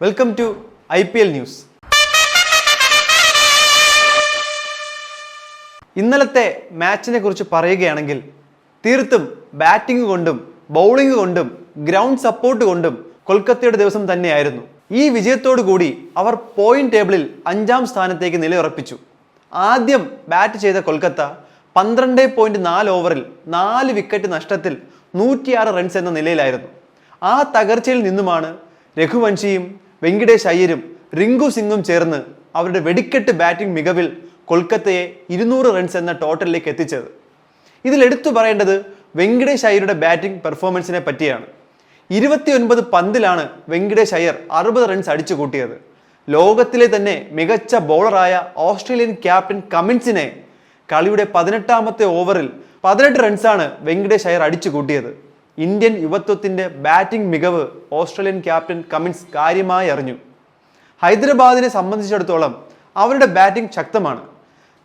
Welcome to I P L news ഇന്നലത്തെ മാച്ചിനെ കുറിച്ച് പറയുകയാണെങ്കിൽ തീർത്തും ബാറ്റിംഗ് കൊണ്ടും ബൗളിംഗ് കൊണ്ടും ഗ്രൗണ്ട് സപ്പോർട്ട് കൊണ്ടും കൊൽക്കത്തയുടെ ദിവസം തന്നെയായിരുന്നു. ഈ വിജയത്തോടു കൂടി അവർ പോയിന്റ് ടേബിളിൽ അഞ്ചാം സ്ഥാനത്തേക്ക് നിലയുറപ്പിച്ചു. ആദ്യം ബാറ്റ് ചെയ്ത കൊൽക്കത്ത പന്ത്രണ്ട് പോയിന്റ് നാല് ഓവറിൽ നാല് വിക്കറ്റ് നഷ്ടത്തിൽ നൂറ്റിയാറ് റൺസ് എന്ന നിലയിലായിരുന്നു. ആ തകർച്ചയിൽ നിന്നുമാണ് രഘുവംശിയും വെങ്കിടേഷ് അയ്യരും റിങ്കു സിംഗും ചേർന്ന് അവരുടെ വെടിക്കെട്ട് ബാറ്റിംഗ് മികവിൽ കൊൽക്കത്തയെ ഇരുന്നൂറ് റൺസ് എന്ന ടോട്ടലിലേക്ക് എത്തിച്ചത്. ഇതിൽ എടുത്തു പറയേണ്ടത് വെങ്കിടേഷ് അയ്യരുടെ ബാറ്റിംഗ് പെർഫോമൻസിനെ പറ്റിയാണ്. ഇരുപത്തിയൊൻപത് പന്തിലാണ് വെങ്കിടേഷ് അയ്യർ അറുപത് റൺസ് അടിച്ചു കൂട്ടിയത്. ലോകത്തിലെ തന്നെ മികച്ച ബൗളറായ ഓസ്ട്രേലിയൻ ക്യാപ്റ്റൻ കമിൻസിനെ കളിയുടെ പതിനെട്ടാമത്തെ ഓവറിൽ പതിനെട്ട് റൺസാണ് വെങ്കിടേഷ് അയ്യർ അടിച്ചു കൂട്ടിയത്. ഇന്ത്യൻ യുവത്വത്തിന്റെ ബാറ്റിംഗ് മികവ് ഓസ്ട്രേലിയൻ ക്യാപ്റ്റൻ കമിൻസ് കാര്യമായി അറിഞ്ഞു. ഹൈദരാബാദിനെ സംബന്ധിച്ചിടത്തോളം അവരുടെ ബാറ്റിംഗ് ശക്തമാണ്.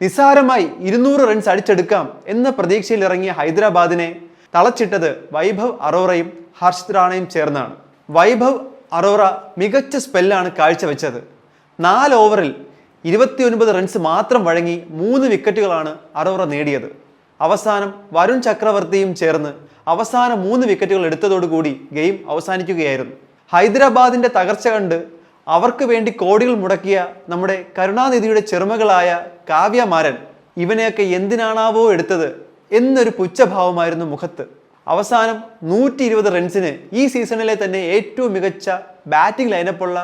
നിസ്സാരമായി ഇരുന്നൂറ് റൺസ് അടിച്ചെടുക്കാം എന്ന പ്രതീക്ഷയിൽ ഇറങ്ങിയ ഹൈദരാബാദിനെ തളച്ചിട്ടത് വൈഭവ് അറോറയും ഹർഷ് റാണയും ചേർന്നാണ്. വൈഭവ് അറോറ മികച്ച സ്പെല്ലാണ് കാഴ്ചവെച്ചത്. നാല് ഓവറിൽ ഇരുപത്തിയൊൻപത് റൺസ് മാത്രം വഴങ്ങി മൂന്ന് വിക്കറ്റുകളാണ് അറോറ നേടിയത്. അവസാനം വരുൺ ചക്രവർത്തിയും ചേർന്ന് അവസാന മൂന്ന് വിക്കറ്റുകൾ എടുത്തതോടുകൂടി ഗെയിം അവസാനിക്കുകയായിരുന്നു. ഹൈദരാബാദിന്റെ തകർച്ച കണ്ട് അവർക്ക് വേണ്ടി കോടികൾ മുടക്കിയ നമ്മുടെ കരുണാനിധിയുടെ ചെറുമകളായ കാവ്യമാരൻ ഇവനെയൊക്കെ എന്തിനാണാവോ എടുത്തത് എന്നൊരു പുച്ഛഭാവമായിരുന്നു മുഖത്ത്. അവസാനം നൂറ്റി ഇരുപത് റൺസിന് ഈ സീസണിലെ തന്നെ ഏറ്റവും മികച്ച ബാറ്റിംഗ് ലൈനപ്പുള്ള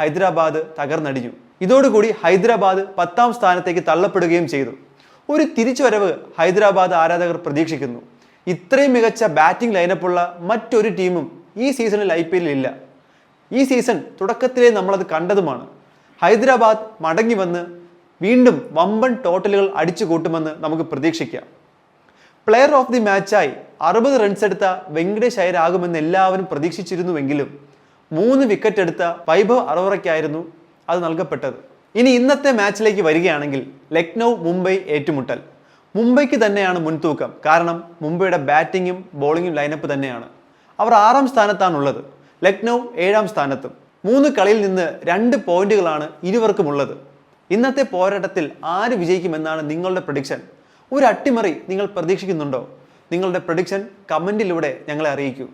ഹൈദരാബാദ് തകർന്നടിഞ്ഞു. ഇതോടുകൂടി ഹൈദരാബാദ് പത്താം സ്ഥാനത്തേക്ക് തള്ളപ്പെടുകയും ചെയ്തു. ഒരു തിരിച്ചുവരവ് ഹൈദരാബാദ് ആരാധകർ പ്രതീക്ഷിക്കുന്നു. ഇത്രയും മികച്ച ബാറ്റിംഗ് ലൈനപ്പുള്ള മറ്റൊരു ടീമും ഈ സീസണിൽ ഐ പി എല്ലിൽ ഇല്ല. ഈ സീസൺ തുടക്കത്തിലേ നമ്മളത് കണ്ടതുമാണ്. ഹൈദരാബാദ് മടങ്ങി വന്ന് വീണ്ടും വമ്പൻ ടോട്ടലുകൾ അടിച്ചു കൂട്ടുമെന്ന് നമുക്ക് പ്രതീക്ഷിക്കാം. പ്ലെയർ ഓഫ് ദി മാച്ചായി അറുപത് റൺസ് എടുത്ത വെങ്കടേഷ് അയ്യരാകുമെന്ന് എല്ലാവരും പ്രതീക്ഷിച്ചിരുന്നുവെങ്കിലും മൂന്ന് വിക്കറ്റ് എടുത്ത വൈഭവ് അറോറയ്ക്കായിരുന്നു അത് നൽകപ്പെട്ടത്. ഇനി ഇന്നത്തെ മാച്ചിലേക്ക് വരികയാണെങ്കിൽ ലക്നൗ മുംബൈ ഏറ്റുമുട്ടൽ. മുംബൈക്ക് തന്നെയാണ് മുൻതൂക്കം. കാരണം മുംബൈയുടെ ബാറ്റിങ്ങും ബോളിങ്ങും ലൈനപ്പ് തന്നെയാണ്. അവർ ആറാം സ്ഥാനത്താണുള്ളത്. ലക്നൗ ഏഴാം സ്ഥാനത്തും. മൂന്ന് കളിയിൽ നിന്ന് രണ്ട് പോയിന്റുകളാണ് ഇരുവർക്കുമുള്ളത്. ഇന്നത്തെ പോരാട്ടത്തിൽ ആര് വിജയിക്കുമെന്നാണ് നിങ്ങളുടെ പ്രഡിക്ഷൻ ഒരു അട്ടിമറി നിങ്ങൾ പ്രതീക്ഷിക്കുന്നുണ്ടോ? നിങ്ങളുടെ പ്രഡിക്ഷൻ കമന്റിലൂടെ ഞങ്ങളെ അറിയിക്കൂ.